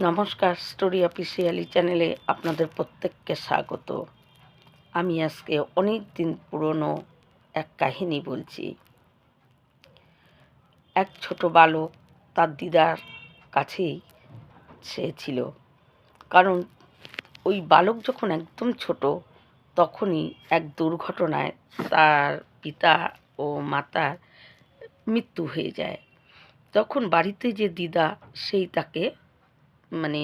নমস্কার story officially চ্যানেলে আপনাদের প্রত্যেককে স্বাগত। আমি আজকে অনেক দিন পুরনো এক কাহিনী বলছি। এক ছোট বালক তার দিদার কাছেই সে ছিল। কারণ ওই বালক যখন একদম ছোট, তখনই এক দুর্ঘটনায় তার পিতা ও মাতার মৃত্যু হয়ে যায়। তখন বাড়িতে যে দিদা, সেই তাকে মানে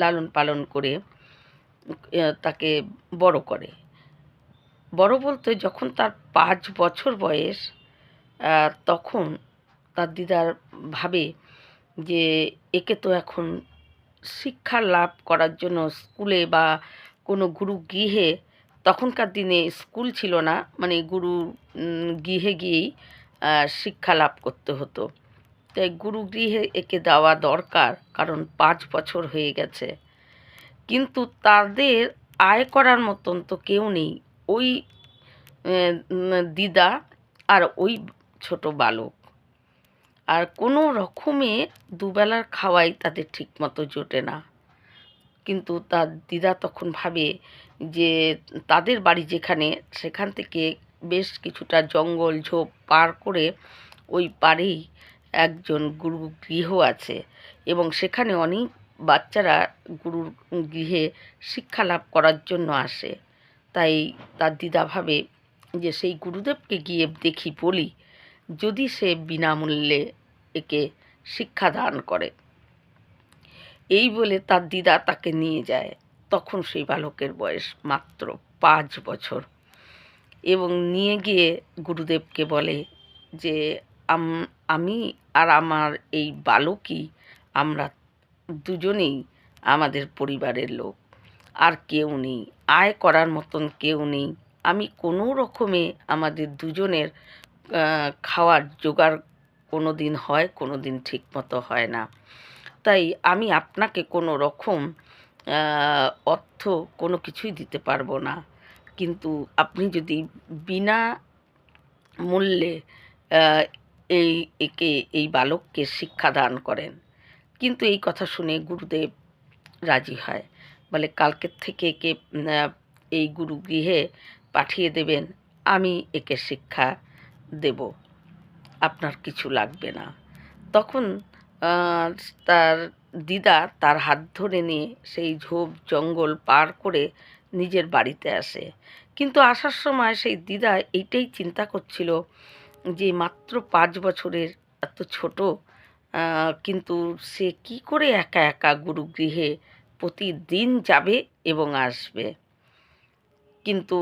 লালন পালন করে তাকে বড় করে। বড় বলতে যখন তার পাঁচ বছর বয়স তখন তার দিদার ভাবে যে, একে তো এখন শিক্ষা লাভ করার জন্য স্কুলে বা কোনো গুরু গৃহে, তখনকার দিনে স্কুল ছিল না। মানে গুরু গৃহে গিয়েই শিক্ষা লাভ করতে হতো। তাই গুরুগৃহে একে দেওয়া দরকার, কারণ পাঁচ বছর হয়ে গেছে। কিন্তু তাদের আয় করার মতন তো কেউ নেই। ওই দিদা আর ওই ছোট বালক। আর কোনো রকমে দুবেলার খাওয়াই তাদের ঠিকমতো জোটে না। কিন্তু তার দিদা তখন ভাবে যে, তাদের বাড়ি যেখানে, সেখান থেকে বেশ কিছুটা জঙ্গল ঝোপ পার করে ওই পাড়েই একজন গুরু গৃহ আছে এবং সেখানে অনেক বাচ্চারা গুরুর গৃহে শিক্ষা লাভ করার জন্য আসে। তাই তার দিদা ভাবে যে সেই গুরুদেবকে গিয়ে দেখি বলি, যদি সে বিনামূল্যে একে শিক্ষা দান করে। এই বলে তার দিদা তাকে নিয়ে যায়। তখন সেই বালকের বয়স মাত্র পাঁচ বছর এবং নিয়ে গিয়ে গুরুদেবকে বলে যে আম- আর আমার এই বালকই আমরা দুজনেই আমাদের পরিবারের লোক। আর কেউ নেই। আয় করার মতন কেউ নেই। আমি কোনো রকমে আমাদের দুজনের খাওয়ার জোগাড় কোনো দিন হয় কোনো দিন ঠিক মতো হয় না। তাই আমি আপনাকে কোনো রকম অর্থ কোনো কিছুই দিতে পারব না। কিন্তু আপনি যদি বিনা মূল্যে এই, একে, এই বালককে শিক্ষা দান করেন। কিন্তু এই কথা শুনে গুরুদেব রাজি হয়। বলে, কালকের থেকে একে এই গুরু গৃহে পাঠিয়ে দেবেন, আমি একে শিক্ষা দেব। আপনার কিছু লাগবে না। তখন তার দিদা তার হাত ধরে নিয়ে সেই ঝোপ জঙ্গল পার করে নিজের বাড়িতে আসে। কিন্তু আসার সময় সেই দিদা এইটাই চিন্তা করছিল যে মাত্র পাঁচ বছরের এত ছোট কিন্তু সে কি করে একা একা গুরুগৃহে প্রতিদিন যাবে এবং আসবে? কিন্তু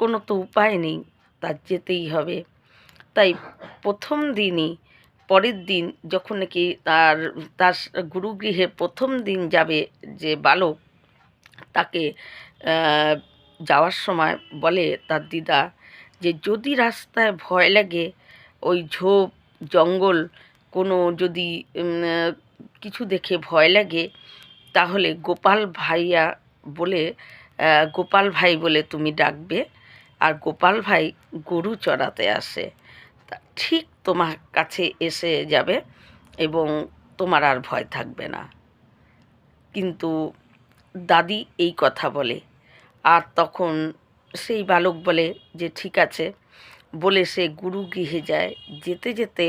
কোনো তো উপায় নেই, তার যেতেই হবে। তাই প্রথম দিনই, পরের দিন যখন নাকি তার তার গুরুগৃহে প্রথম দিন যাবে যে বালক, তাকে যাওয়ার সময় বলে তার দিদা যে যদি রাস্তায় ভয় লাগে ওই ঝোপ, জঙ্গল কোনো যদি কিছু দেখে ভয় লাগে, তাহলে গোপাল ভাইয়া বলে গোপাল ভাই বলে তুমি ডাকবে। আর গোপাল ভাই গরু চড়াতে আসে। ঠিক তোমার কাছে এসে যাবে এবং তোমার আর ভয় থাকবে না। কিন্তু দাদি এই কথা বলে। আর তখন সেই বালক বলে যে, ঠিক আছে বলে সে গুরু গৃহে যায়। যেতে যেতে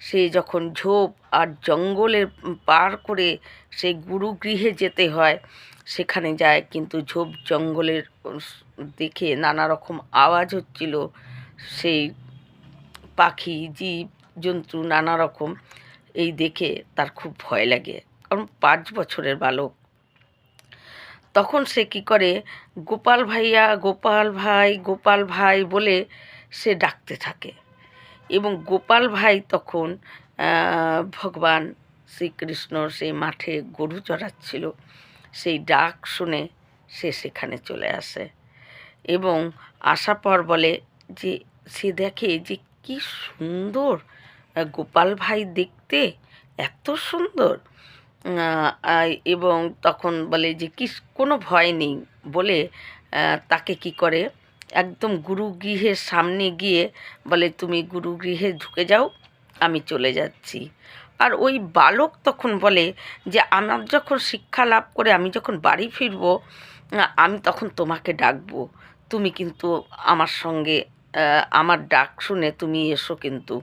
সে যখন ঝোপ আর জঙ্গলের পার করে সে গুরু গৃহে যেতে হয়, সেখানে যায়। কিন্তু ঝোপ জঙ্গলের দেখে নানা রকম আওয়াজ হচ্ছিল। সেই পাখি, জীব, জন্তু নানা রকম এই দেখে তার খুব ভয় লাগে। কারণ পাঁচ বছরের বালক। তখন সে কি করে, গোপাল ভাইয়া, গোপাল ভাই গোপাল ভাই বলে সে ডাকতে থাকে। এবং গোপাল ভাই তখন ভগবান শ্রীকৃষ্ণ সেই মাঠে গরু চড়াচ্ছিল। সেই ডাক শুনে সে সেখানে চলে আসে এবং আসার পর বলে যে, সে দেখে যে কি সুন্দর গোপাল ভাই দেখতে, এত সুন্দর। এবং তখন বলে যে কি কোনো ভয় নেই। বলে তাকে কি করে একদম গুরুগৃহের সামনে গিয়ে বলে, তুমি গুরুগৃহে ঢুকে যাও, আমি চলে যাচ্ছি। আর ওই বালক তখন বলে যে, আমার যখন শিক্ষা লাভ করে আমি যখন বাড়ি ফিরব আমি তখন তোমাকে ডাকবো। তুমি কিন্তু আমার সঙ্গে আমার ডাক শুনে তুমি এসো কিন্তু।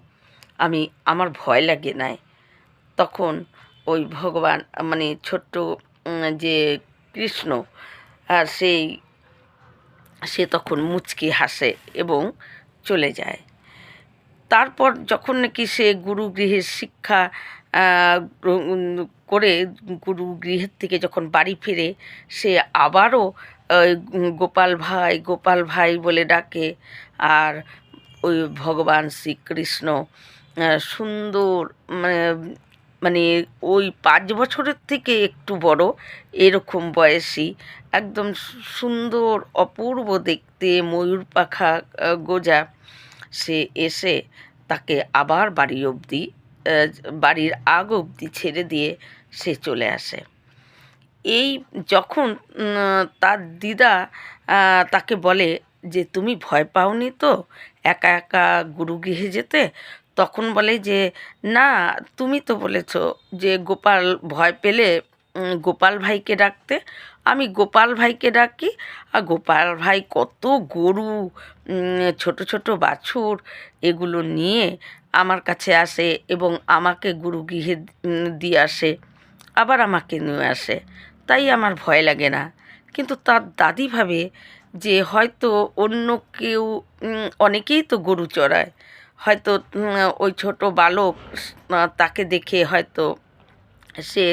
আমি, আমার ভয় লাগে নাই। তখন ওই ভগবান মানে ছোট্ট যে কৃষ্ণ আর সেই সে তখন মুচকি হাসে এবং চলে যায়। তারপর যখন নাকি সে গুরুগৃহের শিক্ষা আহ, গ্রহণ করে গুরুগৃহের থেকে যখন বাড়ি ফিরে সে আবারও গোপাল ভাই গোপাল ভাই বলে ডাকে আর ওই ভগবান শ্রীকৃষ্ণ সুন্দর মানে মানে ওই পাঁচ বছরের থেকে একটু বড়, এরকম বয়সী, একদম সুন্দর, অপূর্ব দেখতে ময়ূর পাখা গোজা, সে এসে তাকে আবার বাড়ি অবধি বাড়ির আগ অবধি ছেড়ে দিয়ে সে চলে আসে। এই যখন তার দিদা তাকে বলে যে, তুমি ভয় পাওনি তো? একা একা গুরুগৃহে যেতে? তখন বলে যে, না, তুমি তো বলেছ যে গোপাল ভয় পেলে গোপাল ভাইকে ডাকতে। আমি গোপাল ভাইকে ডাকি, আর গোপাল ভাই কত গরু ছোট ছোট বাছুর, এগুলো নিয়ে আমার কাছে আসে এবং আমাকে গুরু গৃহে দিয়ে আসে, আবার আমাকে নিয়ে আসে। তাই আমার ভয় লাগে না। কিন্তু তার দাদি ভাবে যে হয়তো অন্য কেউ অনেকেই তো গরু চড়ায়। হয়তো ওই ছোট বালক তাকে দেখে হয়তো সে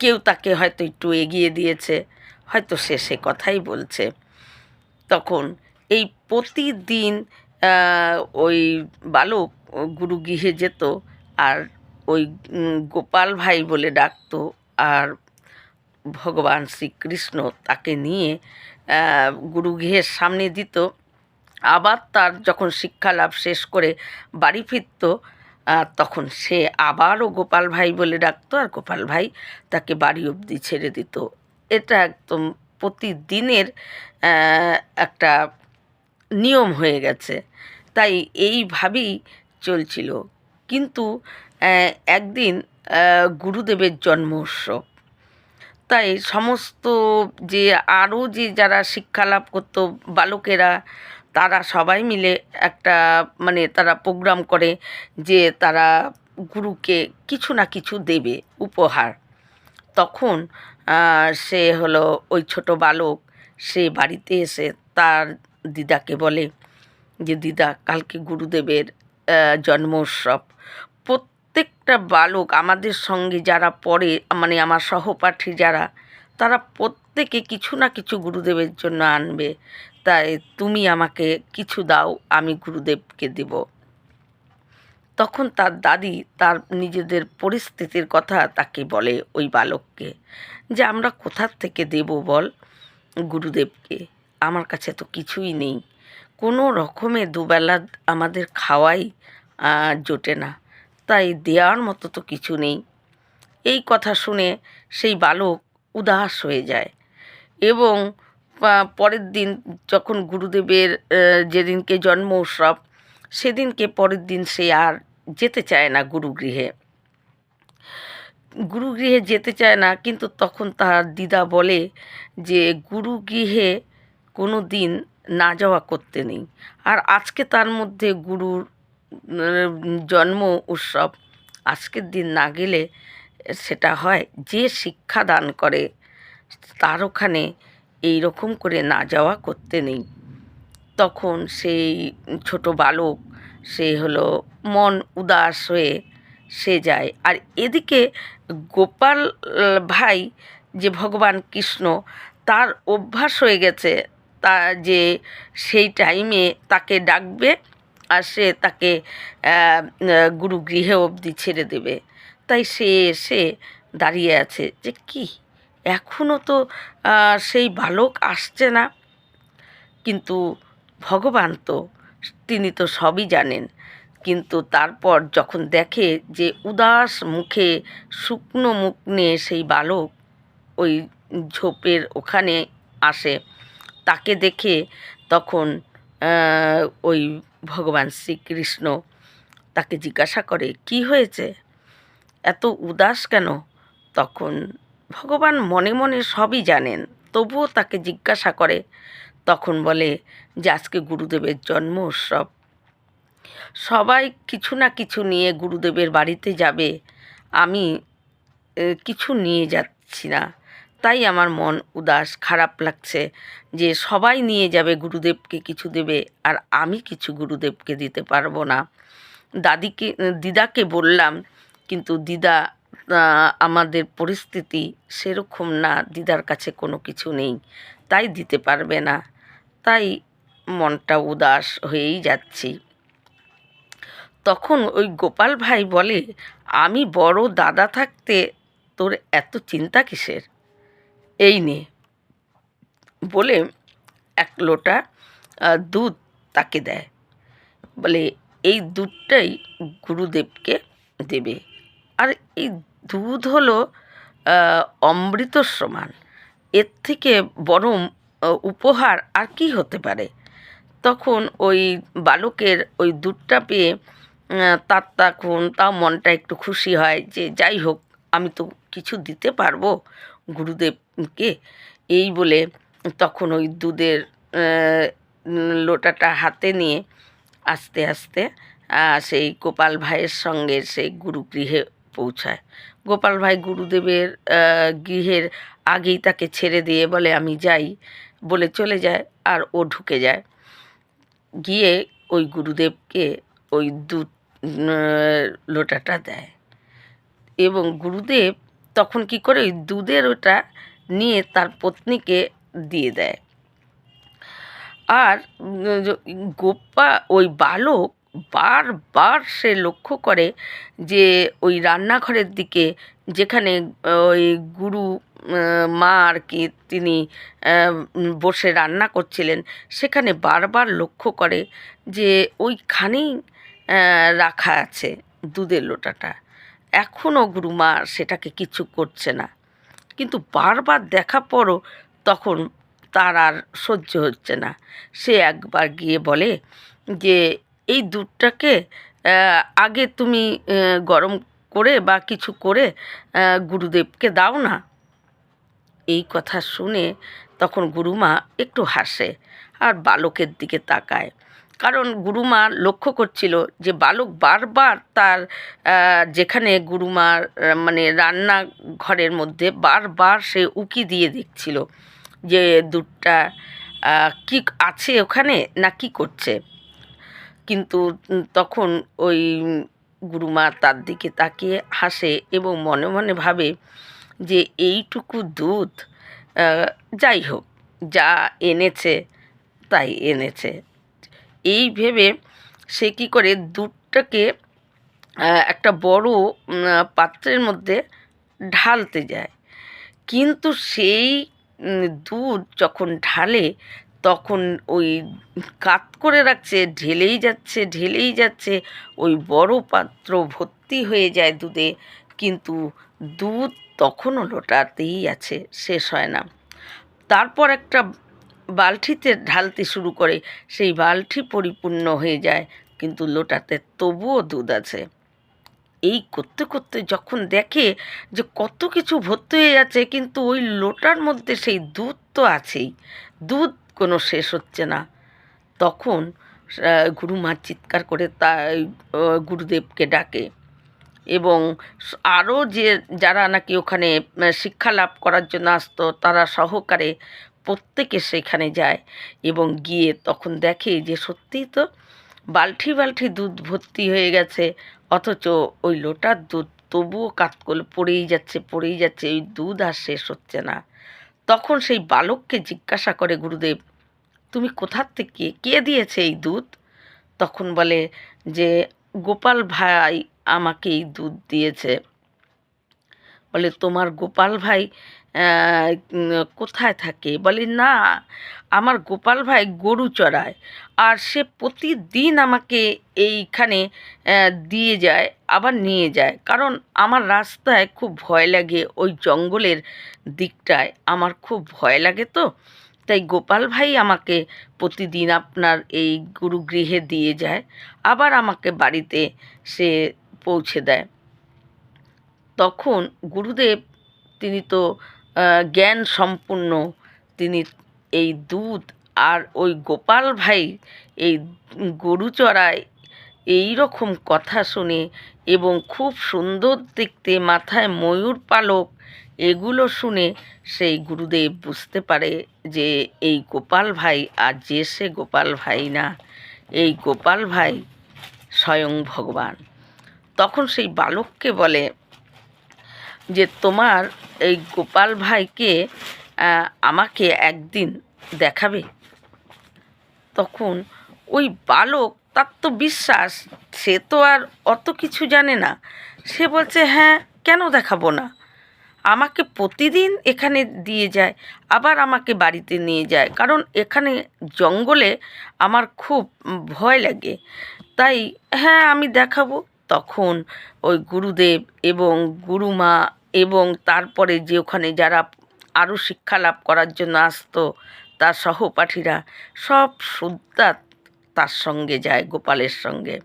কেউ তাকে হয়তো একটু এগিয়ে দিয়েছে, হয়তো সে সে কথাই বলছে। তখন এই প্রতিদিন ওই বালক গুরুগৃহে যেত আর ওই গোপাল ভাই বলে ডাকতো আর ভগবান শ্রীকৃষ্ণ তাকে নিয়ে গুরুগৃহের সামনে দিত। আবার তার যখন শিক্ষা লাভ শেষ করে বাড়ি ফিরত তখন সে আবারও গোপাল ভাই বলে ডাকতো আর গোপাল ভাই তাকে বাড়ি অবধি ছেড়ে দিত। এটা একদম প্রতিদিনের একটা নিয়ম হয়ে গেছে। তাই এইভাবেই চলছিল। কিন্তু একদিন গুরুদেবের জন্ম উৎসব তাই সমস্ত যে আরও যে যারা শিক্ষা লাভ করতো, বালকেরা তারা সবাই মিলে একটা মানে তারা প্রোগ্রাম করে যে তারা গুরুকে কিছু না কিছু দেবে উপহার। তখন সে হলো ওই ছোট বালক, সে বাড়িতে এসে তার দিদাকে বলে যে, দিদা, কালকে গুরুদেবের জন্ম উৎসব প্রত্যেকটা বালক আমাদের সঙ্গে যারা পড়ে মানে আমার সহপাঠী যারা, তারা প্রত্যেকে কিছু না কিছু গুরুদেবের জন্য আনবে। তাই তুমি আমাকে কিছু দাও, আমি গুরুদেবকে দেব। তখন তার দাদি তার নিজেদের পরিস্থিতির কথা তাকে বলে ওই বালককে, যে আমরা কোথার থেকে দেব বল গুরুদেবকে? আমার কাছে তো কিছুই নেই। কোনো রকমে দুবেলা আমাদের খাওয়াই জোটে না। তাই দেওয়ার মতো তো কিছু নেই। এই কথা শুনে সেই বালক উদাস হয়ে যায় এবং পরের দিন যখন গুরুদেবের যেদিনকে জন্ম উৎসব, সেদিনকে পরের দিন সে আর যেতে চায় না গুরুগৃহে। গুরুগৃহে যেতে চায় না, কিন্তু তখন তার দিদা বলে যে, গুরুগৃহে কোনো দিন না যাওয়া করতে নেই। আর আজকে তার মধ্যে গুরুর জন্ম উৎসব, আজকের দিন না গেলে সেটা হয় যে শিক্ষা দান করে, তার ওখানে এই রকম করে না যাওয়া করতে নেই। তখন সেই ছোট বালক, সে হলো মন উদাস হয়ে সে যায়। আর এদিকে গোপাল ভাই যে ভগবান কৃষ্ণ, তার অভ্যাস হয়ে গেছে। তা যে সেই টাইমে তাকে ডাকবে আর সে তাকে গুরুগৃহে অবধি ছেড়ে দেবে। তাই সে এসে দাঁড়িয়ে আছে যে, কি এখনও তো সেই বালক আসছে না। কিন্তু ভগবান তো, তিনি তো সবই জানেন। কিন্তু তারপর যখন দেখে যে উদাস মুখে শুকনো মুখ নিয়ে সেই বালক ওই ঝোপের ওখানে আসে, তাকে দেখে তখন ওই ভগবান শ্রীকৃষ্ণ তাকে জিজ্ঞাসা করে, কি হয়েছে? এত উদাস কেন? তখন ভগবান মনে মনে সবই জানেন, তবুও তাকে জিজ্ঞাসা করে, তখন বলে, যে আজকে গুরুদেবের জন্ম উৎসব। সবাই কিছু না কিছু নিয়ে গুরুদেবের বাড়িতে যাবে। আমি কিছু নিয়ে যাচ্ছি না। তাই আমার মন উদাস, খারাপ লাগছে যে সবাই নিয়ে যাবে গুরুদেবকে কিছু দেবে, আর আমি কিছু গুরুদেবকে দিতে পারব না। দাদিকে, দিদাকে বললাম, কিন্তু দিদা আমাদের পরিস্থিতি সেরকম না, দিদার কাছে কোনো কিছু নেই, তাই দিতে পারবে না, তাই মনটা উদাস হয়েই যাচ্ছি। তখন ওই গোপাল ভাই বলে, আমি বড় দাদা থাকতে তোর এত চিন্তা কিসের? এই নে। বলে এক লোটা দুধ তাকে দেয়। বলে, এই দুধটাই গুরুদেবকে দেবে। আর এই দুধ হলো আহ, অমৃতর সমান এর থেকে আহ, উপহার আর কি হতে পারে? তখন ওই বালকের ওই দুধটা পেয়ে তার তখন তাও মনটা একটু খুশি হয় যে যাই হোক আমি তো কিছু দিতে পারব গুরুদেবকে। এই বলে তখন ওই দুধের লোটাটা হাতে নিয়ে আস্তে আস্তে সেই গোপাল ভাইয়ের সঙ্গে সেই গুরুগৃহে পৌঁছায়। গোপাল ভাই গুরুদেবের গৃহের আগেই তাকে ছেড়ে দিয়ে বলে, আমি যাই। বলে চলে যায় আর ও ঢুকে যায়। গিয়ে ওই গুরুদেবকে ওই দুধ লোটাটা দেয়। এবং গুরুদেব তখন কি করে ওই দুধের ওটা নিয়ে তার পত্নীকে দিয়ে দেয়। আর গোপা, ওই বালক বারবার সে লক্ষ্য করে যে ওই রান্নাঘরের দিকে যেখানে ওই গুরু মা আর কি তিনি বসে রান্না করছিলেন, সেখানে বারবার লক্ষ্য করে যে ওইখানেই রাখা আছে দুধের লোটাটা। এখনও গুরুমা সেটাকে কিছু করছে না। কিন্তু বারবার দেখা পরও তখন তার আর সহ্য হচ্ছে না। সে একবার গিয়ে বলে যে এই দুধটাকে আগে তুমি গরম করে বা কিছু করে গুরুদেবকে দাও না। এই কথা শুনে তখন গুরুমা একটু হাসে আর বালকের দিকে তাকায়। কারণ গুরুমা লক্ষ্য করছিল যে বালক বারবার তার যেখানে গুরুমার মানে রান্নাঘরের মধ্যে বারবার সে উকি দিয়ে দেখছিল যে দুধটা কি আছে ওখানে না কি করছে। কিন্তু তখন ওই গুরুমা তার দিকে তাকিয়ে হাসে এবং মনে মনে ভাবে যে এইটুকু দুধ যাই হোক, যা এনেছে তাই এনেছে। এই ভেবে সে কী করে দুধটাকে একটা বড় পাত্রের মধ্যে ঢালতে যায়। কিন্তু সেই দুধ যখন ঢালে তখন ওই কাত করে রাখছে, ঢেলেই যাচ্ছে ঢেলেই যাচ্ছে, ওই বড় পাত্র ভর্তি হয়ে যায় দুধে। কিন্তু দুধ তখনও লোটাতেই আছে, শেষ হয় না। তারপর একটা বালতিতে ঢালতে শুরু করে, সেই বালতি পরিপূর্ণ হয়ে যায়, কিন্তু লোটাতে তবুও দুধ আছে। এই করতে করতে যখন দেখে যে কত কিছু ভর্তি হয়ে যাচ্ছে, কিন্তু ওই লোটার মধ্যে সেই দুধ তো আছেই। দুধ কোনো শেষ হচ্ছে না। তখন গুরু গুরুমা চিৎকার করে তা গুরুদেবকে ডাকে এবং আরও যে, যারা নাকি ওখানে শিক্ষা লাভ করার জন্য আসতো, তারা সহকারে প্রত্যেকে সেখানে যায় এবং গিয়ে তখন দেখে যে সত্যিই তো বালতি বালতি দুধ ভর্তি হয়ে গেছে, অথচ ওই লোটার দুধ তবুও কাতকল পড়েই যাচ্ছে পড়েই যাচ্ছে, ওই দুধ আর শেষ হচ্ছে না। তখন সেই বালককে জিজ্ঞাসা করে গুরুদেব, তুমি কোথার থেকে? কে দিয়েছে এই দুধ? তখন বলে যে, গোপাল ভাই আমাকে এই দুধ দিয়েছে। বলে, তোমার গোপাল ভাই কোথায় থাকে? বলে, না, আমার গোপাল ভাই গরু চড়ায় আর সে প্রতিদিন আমাকে এইখানে দিয়ে যায়, আবার নিয়ে যায়। কারণ আমার রাস্তায় খুব ভয় লাগে ওই জঙ্গলের দিকটায়। আমার খুব ভয় লাগে তো। তাই গোপাল ভাই আমাকে প্রতিদিন আপনার এই গুরুগৃহে দিয়ে যায়, আবার আমাকে বাড়িতে সে পৌঁছে দেয়। তখন গুরুদেব, তিনি তো জ্ঞান সম্পূর্ণ তিনি এই দুধ আর ওই গোপাল ভাই, এই গরু চড়ায় এই রকম কথা শুনে এবং খুব সুন্দর দেখতে মাথায় ময়ূর পালক, এগুলো শুনে সেই গুরুদেব বুঝতে পারে যে এই গোপাল ভাই আর যে সে গোপাল ভাই না, এই গোপাল ভাই স্বয়ং ভগবান। তখন সেই বালককে বলে যে তোমার এই গোপাল ভাইকে আমাকে একদিন দেখাবে। তখন ওই বালক, তার তো বিশ্বাস, সে তো আর অত কিছু জানে না। সে বলছে হ্যাঁ কেন দেখাবো না? আমাকে প্রতিদিন এখানে দিয়ে যায়, আবার আমাকে বাড়িতে নিয়ে যায়। কারণ এখানে জঙ্গলে আমার খুব ভয় লাগে। তাই হ্যাঁ আমি দেখাবো। তখন ওই গুরুদেব এবং গুরুমা এবং তারপরে যে ওখানে যারা আরও শিক্ষা লাভ করার জন্য আসতো, তার সহপাঠীরা সব শ্রদ্ধা তার সঙ্গে যায় গোপালের সঙ্গে।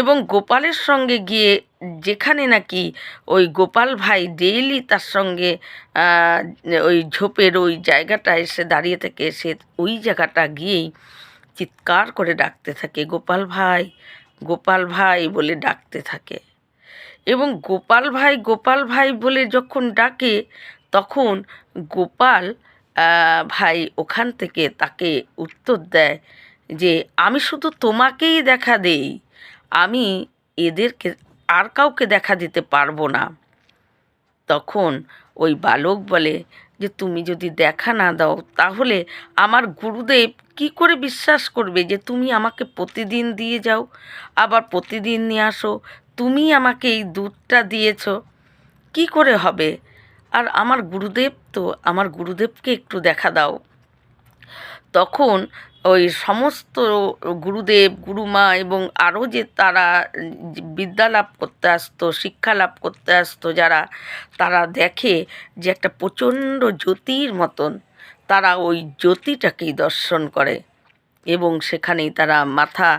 এবং গোপালের সঙ্গে গিয়ে যেখানে নাকি ওই গোপাল ভাই ডেইলি তার সঙ্গে ওই ঝোপের ওই জায়গাটায় এসে দাঁড়িয়ে থেকে, সে ওই জায়গাটা গিয়েই চিৎকার করে ডাকতে থাকে, গোপাল ভাই গোপাল ভাই বলে ডাকতে থাকে। এবং গোপাল ভাই গোপাল ভাই বলে যখন ডাকে, তখন গোপাল ভাই ওখান থেকে তাকে উত্তর দেয় যে, আমি শুধু তোমাকেই দেখা দেই। আমি এদেরকে, আর কাউকে দেখা দিতে পারব না। তখন ওই বালক বলে যে তুমি যদি দেখা না দাও, তাহলে আমার গুরুদেব কি করে বিশ্বাস করবে যে তুমি আমাকে প্রতিদিন দিয়ে যাও? আবার প্রতিদিন নিয়ে আসো, তুমি আমাকে এই দুধটা দিয়েছ। কি করে হবে? আর আমার গুরুদেব তো, আমার গুরুদেবকে একটু দেখা দাও। তখন ওই সমস্ত গুরুদেব, গুরুমা এবং আরও যে তারা বিদ্যা লাভ করতে আসতো শিক্ষা লাভ করতে আসতো যারা, তারা দেখে যে একটা প্রচণ্ড জ্যোতির মতন তারা ওই জ্যোতিটাকেই দর্শন করে এবং সেখানেই তারা মাথা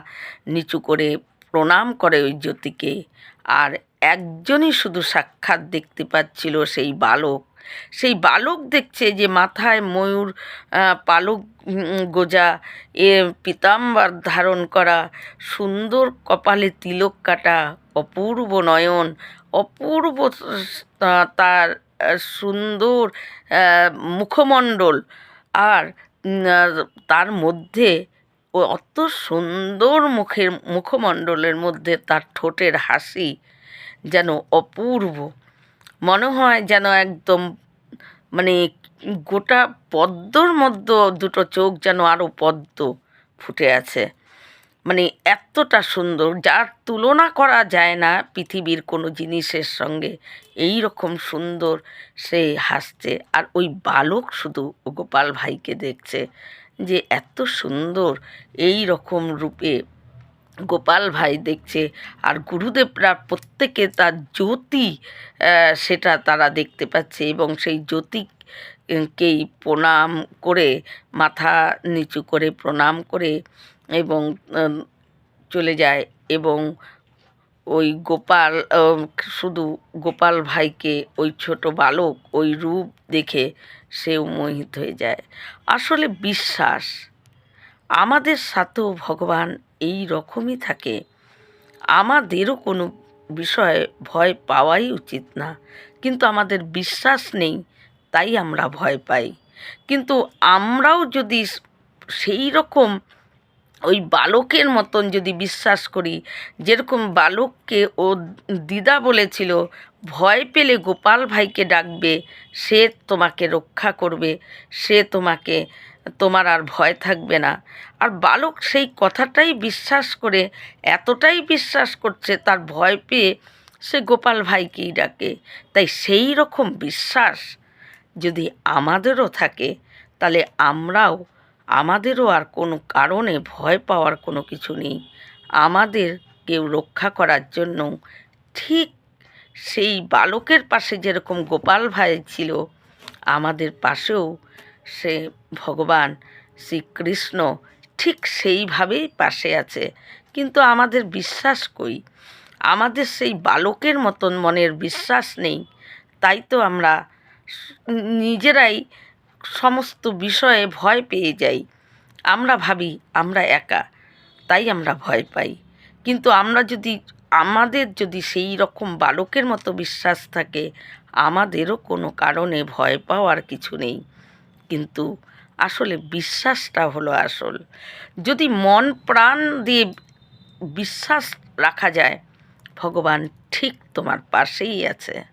নিচু করে প্রণাম করে ওই জ্যোতিকে। আর একজনই শুধু সাক্ষাৎ দেখতে পাচ্ছিল সেই বালক। সেই বালক দেখছে যে মাথায় ময়ূর পালক গোজা, এ পিতাম্বার ধারণ করা সুন্দর কপালে তিলক কাটা অপূর্ব নয়ন, অপূর্ব তার সুন্দর মুখমণ্ডল আর তার মধ্যে অত সুন্দর মুখের মুখমণ্ডলের মধ্যে তার ঠোঁটের হাসি যেন অপূর্ব। মনে হয় যেন একদম মানে গোটা পদ্মর মধ্যে দুটো চোখ যেন আরও পদ্ম ফুটে আছে। মানে এতটা সুন্দর, যার তুলনা করা যায় না পৃথিবীর কোনো জিনিসের সঙ্গে। এই রকম সুন্দর সে হাসছে। আর ওই বালক শুধু গোপাল ভাইকে দেখছে যে এত সুন্দর, এই রকম রূপে গোপাল ভাই দেখছে আর গুরুদেবরা প্রত্যেকে তার জ্যোতি সেটা তারা দেখতে পাচ্ছে এবং সেই জ্যোতিকেই প্রণাম করে, মাথা নিচু করে প্রণাম করে এবং চলে যায় এবং ওই গোপাল শুধু গোপাল ভাইকে ওই ছোট বালক, ওই রূপ দেখে সেও মোহিত হয়ে যায়। আসলে বিশ্বাস আমাদের সাথেও ভগবান এই রকমই থাকে। আমাদেরও কোনো বিষয়ে ভয় পাওয়াই উচিত না। কিন্তু আমাদের বিশ্বাস নেই, তাই আমরা ভয় পাই। কিন্তু আমরাও যদি সেই রকম ওই বালকের মতন যদি বিশ্বাস করি, যেরকম বালককে ও দিদা বলেছিল, ভয় পেলে গোপাল ভাইকে ডাকবে, সে তোমাকে রক্ষা করবে, সে তোমাকে, তোমার আর ভয় থাকবে না। আর বালক সেই কথাটাই বিশ্বাস করে, এতটাই বিশ্বাস করছে, তার ভয় পেয়ে সে গোপাল ভাইকেই ডাকে। তাই সেই রকম বিশ্বাস যদি আমাদেরও থাকে, তাহলে আমরাও আমাদেরও আর কোনো কারণে ভয় পাওয়ার কোনো কিছু নেই। আমাদের কেউ রক্ষা করার জন্য ঠিক সেই বালকের পাশে যেরকম গোপাল ভাই ছিল, আমাদের পাশেও সে ভগবান শ্রীকৃষ্ণ ঠিক সেইভাবেই পাশে আছে। কিন্তু আমাদের বিশ্বাস কই? আমাদের সেই বালকের মতন মনের বিশ্বাস নেই। তাই তো আমরা নিজেরাই সমস্ত বিষয়ে ভয় পেয়ে যাই। আমরা ভাবি, আমরা একা, তাই আমরা ভয় পাই। কিন্তু আমরা যদি, আমাদের যদি সেই রকম বালকের মতো বিশ্বাস থাকে, আমাদেরও কোনো কারণে ভয় পাওয়ার কিছু নেই। কিন্তু আসলে বিশ্বাসটা হলো আসল। যদি মন প্রাণ দিয়ে বিশ্বাস রাখা যায়, ভগবান ঠিক তোমার পাশেই আছে।